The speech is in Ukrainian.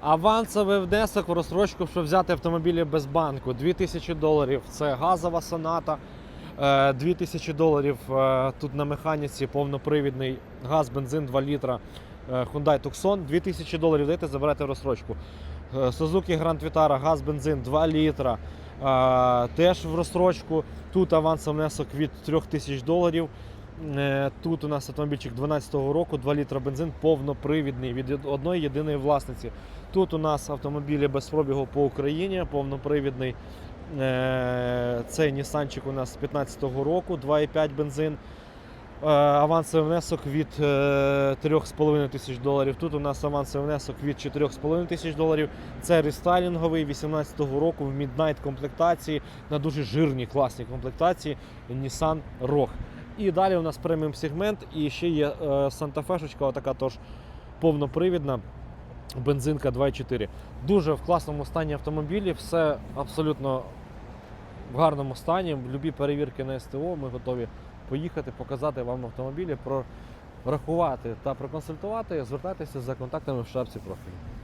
Авансовий внесок в розстрочку, щоб взяти автомобілі без банку. 2000 доларів це газова соната. Е, 2000 доларів е, тут на механіці повнопривідний газ, бензин 2 літра е, Hyundai Tucson. 2000 доларів даєте, забирайте розстрочку. Е, Suzuki Grand Vitara, газ, бензин 2 літра. е, Теж в розстрочку. Тут авансовий внесок від 3000 доларів. Е, Тут у нас автомобільчик 12-го року, 2 літра бензин повнопривідний від одної єдиної власниці. Тут у нас автомобілі без пробігу по Україні, повнопривідний. Е, Цей Нісанчик у нас з 15-го року, 2,5 бензин. Е, Авансовий внесок від е, 3,5 тисяч доларів. Тут у нас авансовий внесок від 4,5 тисяч доларів. Це рестайлінговий 18-го року в Midnight комплектації на дуже жирній класній комплектації Nissan Rogue. І далі у нас преміум сегмент і ще є е, Санта-Фешечка, отака тож повнопривідна. Бензинка 2.4. Дуже в класному стані автомобілі, все абсолютно в гарному стані. Любі перевірки на СТО. Ми готові поїхати, показати вам автомобілі, прорахувати та проконсультувати. Звертайтеся за контактами в шапці профілю.